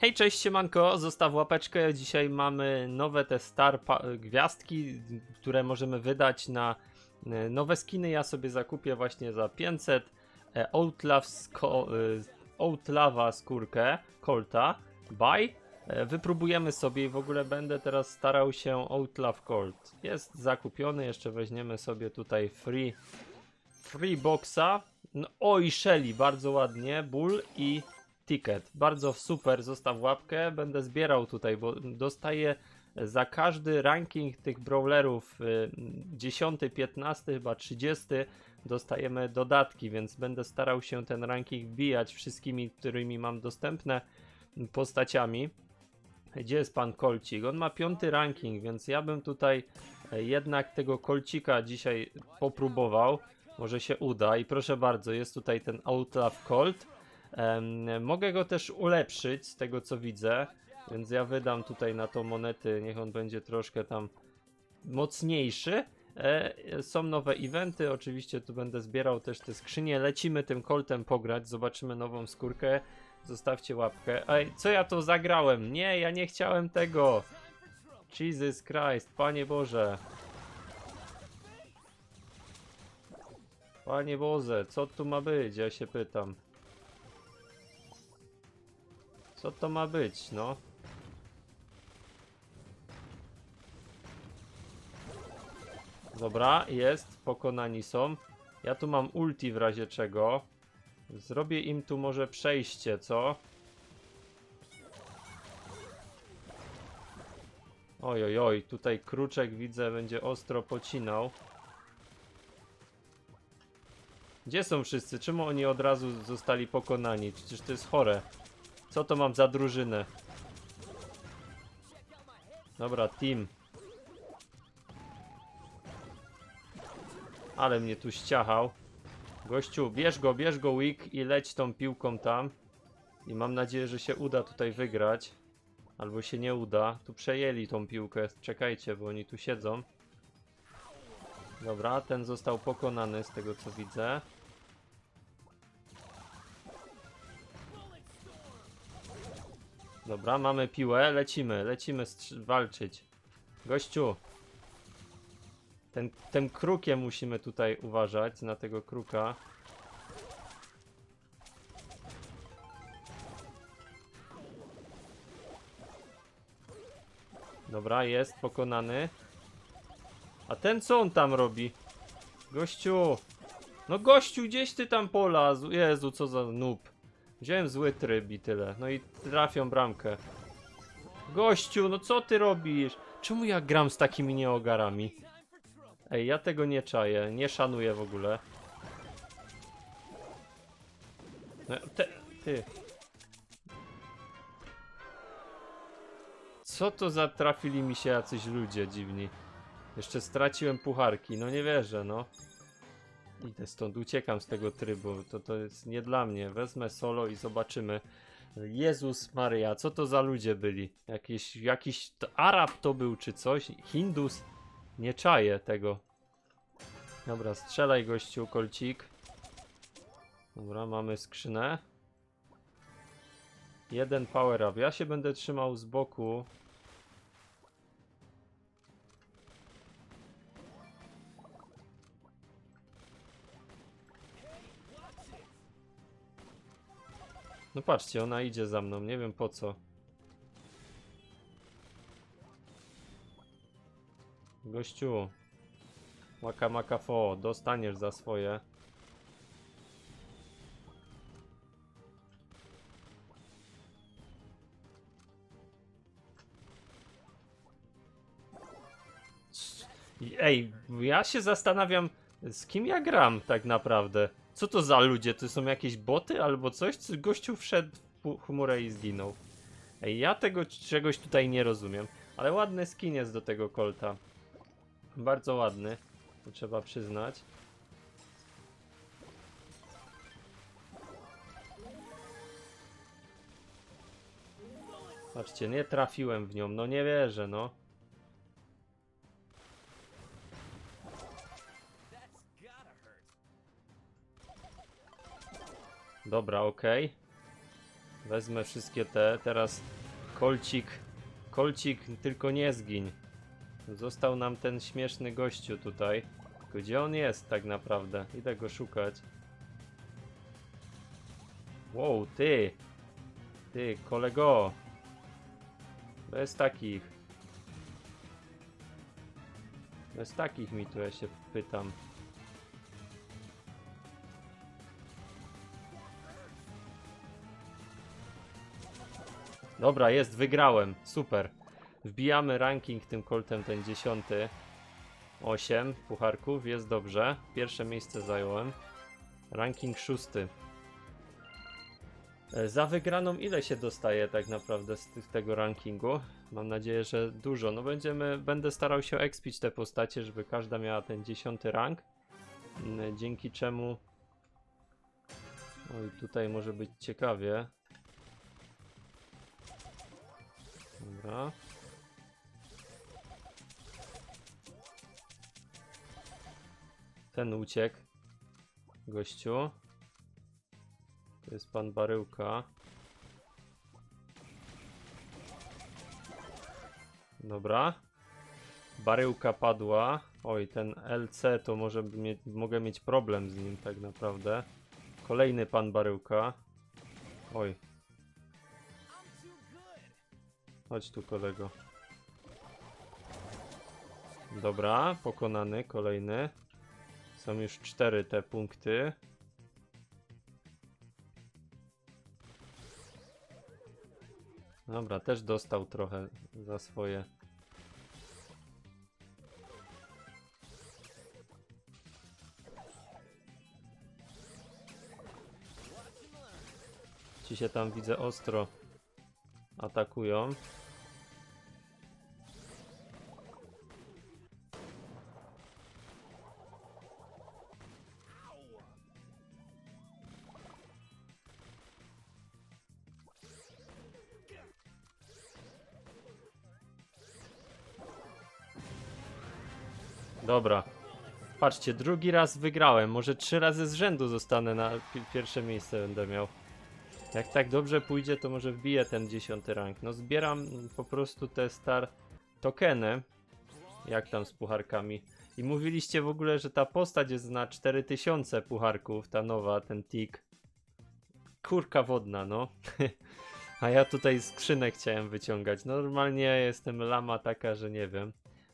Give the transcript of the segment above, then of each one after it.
Hej, cześć, siemanko, zostaw łapeczkę. Dzisiaj mamy nowe te star gwiazdki, które możemy wydać na e, nowe skiny. Ja sobie zakupię właśnie za 500 e, e, Outlawa skórkę Colta. Buy. E, Wypróbujemy sobie i w ogóle będę teraz starał się Outlaw Colt. Jest zakupiony, jeszcze weźmiemy sobie tutaj free, free boxa. No, o Shelly, bardzo ładnie. Bull i ticket. Bardzo super, zostaw łapkę. Będę zbierał tutaj, bo dostaję za każdy ranking tych brawlerów y, 10, 15, chyba 30 dostajemy dodatki, więc będę starał się ten ranking wbijać wszystkimi, którymi mam dostępne postaciami. Gdzie jest pan Kolcik? On ma piąty ranking, więc ja bym tutaj e, jednak tego Kolcika dzisiaj popróbował. Może się uda i proszę bardzo, jest tutaj ten Outlaw Colt. Mogę go też ulepszyć z tego co widzę, więc ja wydam tutaj na to monety, niech on będzie troszkę tam mocniejszy. E, są nowe eventy, oczywiście tu będę zbierał też te skrzynie. Lecimy tym koltem pograć, zobaczymy nową skórkę. Zostawcie łapkę. Ej, co ja to zagrałem? Nie, ja nie chciałem tego. Jesus Christ, Panie Boże. Panie Boże, co tu ma być? Ja się pytam. Co to ma być, no? Dobra, jest, pokonani są. Ja tu mam ulti w razie czego. Zrobię im tu może przejście, co? Oj, oj, oj, tutaj kruczek widzę będzie ostro pocinał. Gdzie są wszyscy? Czemu oni od razu zostali pokonani? Przecież to jest chore. Co to mam za drużynę? Dobra, team. Ale mnie tu ściachał. Gościu, bierz go, bierz go Wick i leć tą piłką tam. I mam nadzieję, że się uda tutaj wygrać. Albo się nie uda. Tu przejęli tą piłkę. Czekajcie, bo oni tu siedzą. Dobra, ten został pokonany z tego co widzę. Dobra, mamy piłę, lecimy, lecimy walczyć. Gościu. Ten, tym krukiem musimy tutaj uważać, na tego kruka. Dobra, jest pokonany. A ten co on tam robi? Gościu! No gościu, gdzieś ty tam polazł? Jezu, co za noob. Wziąłem zły tryb i tyle. No i trafią bramkę. Gościu, no co ty robisz? Czemu ja gram z takimi nieogarami? Ej, ja tego nie czaję, nie szanuję w ogóle. No, te, ty. Co to za trafili mi się jacyś ludzie dziwni? Jeszcze straciłem pucharki, no nie wierzę, no. Idę stąd, uciekam z tego trybu, to to jest nie dla mnie. Wezmę solo i zobaczymy. Jezus Maria, co to za ludzie byli? Jakiś, jakiś to Arab to był czy coś? Hindus? Nie czaję tego. Dobra, strzelaj gościu, kolcik. Dobra, mamy skrzynę. Jeden power up. Ja się będę trzymał z boku. No patrzcie, ona idzie za mną, nie wiem po co. Gościu. Maka maka fo, dostaniesz za swoje. Ej, ja się zastanawiam, z kim ja gram tak naprawdę. Co to za ludzie? To są jakieś boty albo coś? Gościu wszedł w chmurę i zginął. Ej, ja tego czegoś tutaj nie rozumiem. Ale ładny skin jest do tego kolta. Bardzo ładny, to trzeba przyznać. Patrzcie, nie trafiłem w nią, no nie wierzę, no. Dobra, okej. Wezmę wszystkie te. Teraz kolcik. Kolcik, tylko nie zgiń. Został nam ten śmieszny gościu tutaj. Gdzie on jest tak naprawdę? Idę go szukać. Wow, ty! Ty, kolego! Bez takich. Bez takich mi tu ja się pytam. Dobra, jest, wygrałem. Super. Wbijamy ranking tym koltem, ten dziesiąty. 8 pucharków, jest dobrze. Pierwsze miejsce zająłem. Ranking szósty. E, Za wygraną ile się dostaje tak naprawdę z tego rankingu? Mam nadzieję, że dużo. No będziemy, będę starał się expić te postacie, żeby każda miała ten dziesiąty rank. Mm, Dzięki czemu... Oj, tutaj może być ciekawie. Dobra. Ten uciekł. Gościu. To jest pan Baryłka. Dobra. Baryłka padła. Oj, ten LC to może mie mogę mieć problem z nim tak naprawdę. Kolejny pan Baryłka. Oj. Chodź tu kolego. Dobra, pokonany, kolejny. Są już cztery te punkty. Dobra, też dostał trochę za swoje. Ci się tam widzę ostro atakują. Dobra. Patrzcie, drugi raz wygrałem. Może trzy razy z rzędu zostanę na pi- pierwsze miejsce będę miał. Jak tak dobrze pójdzie, to może wbiję ten dziesiąty rank. No zbieram po prostu te star tokeny. Jak tam z pucharkami. I mówiliście w ogóle, że ta postać jest na 4000 pucharków, ta nowa, ten tik. Kurka wodna, no. A ja tutaj skrzynek chciałem wyciągać. Normalnie jestem lama taka, że nie wiem.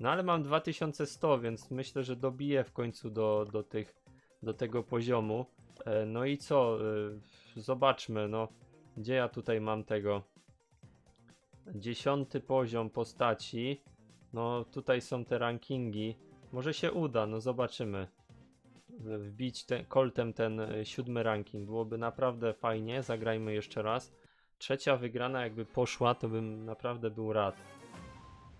No ale mam 2100, więc myślę, że dobiję w końcu do, do tych, do tego poziomu. E, No i co? E, Zobaczmy, no. Gdzie ja tutaj mam tego? Dziesiąty poziom postaci. No tutaj są te rankingi. Może się uda, no zobaczymy. E, Wbić te, koltem ten siódmy ranking. Byłoby naprawdę fajnie. Zagrajmy jeszcze raz. Trzecia wygrana jakby poszła, to bym naprawdę był rad.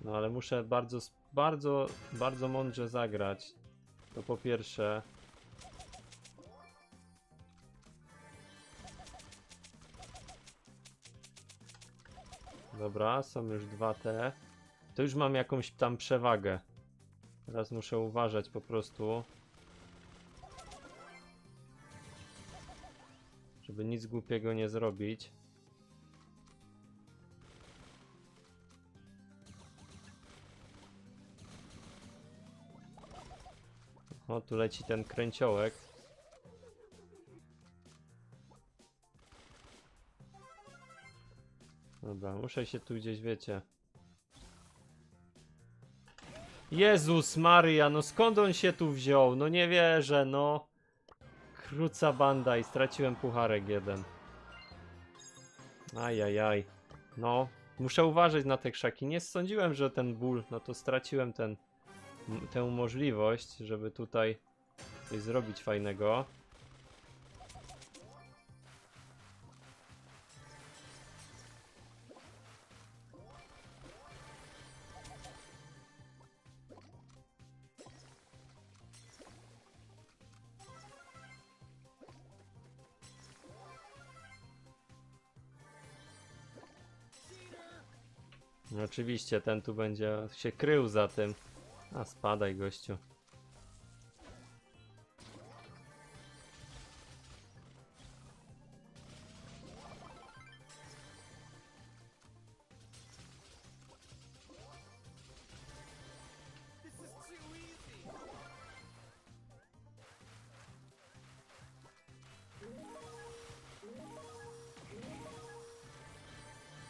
No ale muszę bardzo, bardzo, bardzo mądrze zagrać. To po pierwsze. Dobra, są już dwa te. To już mam jakąś tam przewagę. Teraz muszę uważać po prostu. Żeby nic głupiego nie zrobić. O, tu leci ten kręciołek. Dobra, muszę się tu gdzieś, wiecie. Jezus Maria, no skąd on się tu wziął? No nie wierzę, no. Kruca banda i straciłem pucharek jeden. Ajajaj. No, muszę uważać na te krzaki. Nie sądziłem, że ten ból, no to straciłem ten tę możliwość, żeby tutaj coś zrobić fajnego. Oczywiście ten tu będzie się krył za tym. A spadaj gościu.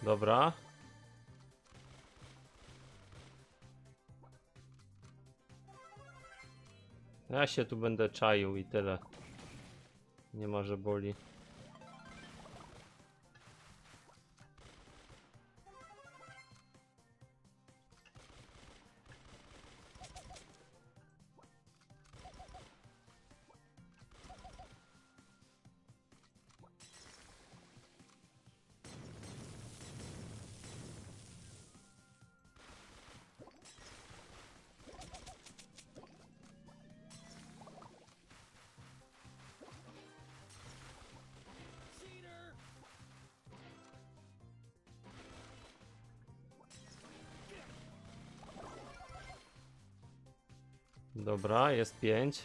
Dobra. Ja się tu będę czaił i tyle. Nie ma, że boli. Dobra, jest pięć.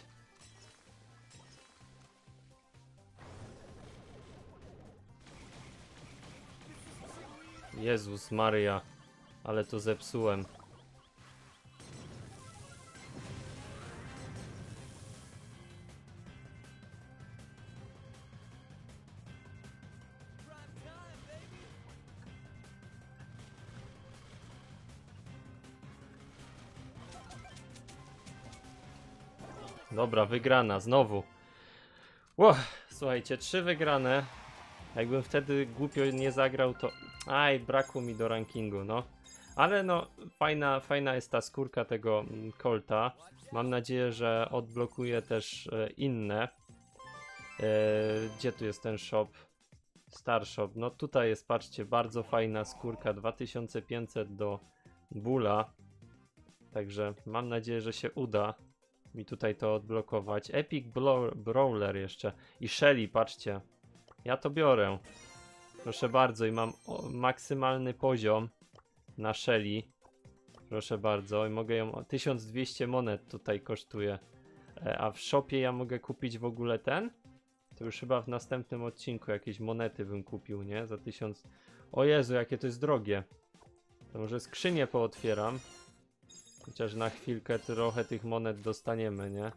Jezus Maria, ale to zepsułem. Dobra, wygrana, znowu. Ło, słuchajcie, trzy wygrane. Jakbym wtedy głupio nie zagrał, to. Aj, brakło mi do rankingu, no. Ale no, fajna, fajna jest ta skórka tego mm, Colta. Mam nadzieję, że odblokuje też e, inne. E, gdzie tu jest ten shop? Star Shop. No tutaj jest, patrzcie, bardzo fajna skórka. 2500 do Bula. Także mam nadzieję, że się uda mi tutaj to odblokować. Epic Brawler jeszcze. I Shelly, patrzcie. Ja to biorę. Proszę bardzo, i mam maksymalny poziom na Shelly. Proszę bardzo, i mogę ją. o, 1200 monet tutaj kosztuje. E, A w shopie ja mogę kupić w ogóle ten? To już chyba w następnym odcinku jakieś monety bym kupił, nie? Za 1000. O Jezu, jakie to jest drogie. To może skrzynię pootwieram. Chociaż na chwilkę trochę tych monet dostaniemy, nie?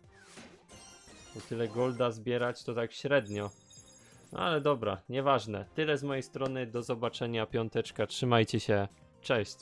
Bo tyle golda zbierać to tak średnio. No ale dobra, nieważne. Tyle z mojej strony. Do zobaczenia, piąteczka. Trzymajcie się. Cześć.